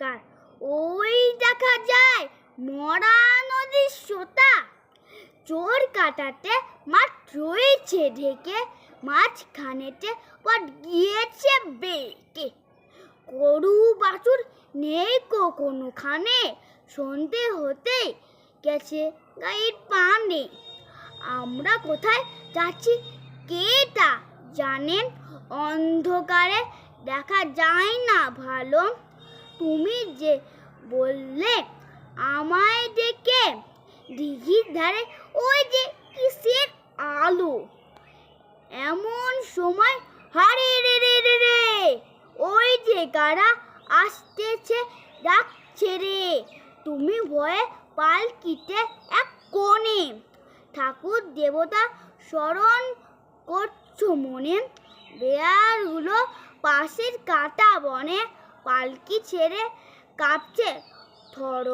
বেকার ওই দেখা যায় মরা নদীর সোতা। চোর কাটাতে মাঠ রয়েছে ঢেকে মাঝখানেতে পট গিয়েছে বেঁকে গরু বাছুর নেই কো কোনোখানে সন্ধে হতেই গেছে গাইড পানে। আমরা কোথায় যাচ্ছি কে তা জানেন? অন্ধকারে দেখা যায় না ভালো। তুমি যে বললে আমায় ডেকে দিঘির ধারে ওই যে কিসের আলো। এমন সময় হারে রে রে রে রে, ওই যে কারা আসতেছে, ডাকছে রে। তুমি ভয়ে পালকিতে এক কোণে ঠাকুর দেবতা স্মরণ করছ মনে। বেয়ারগুলো পাশের কাটা বনে পালকি ছেড়ে কাঁপছে। থর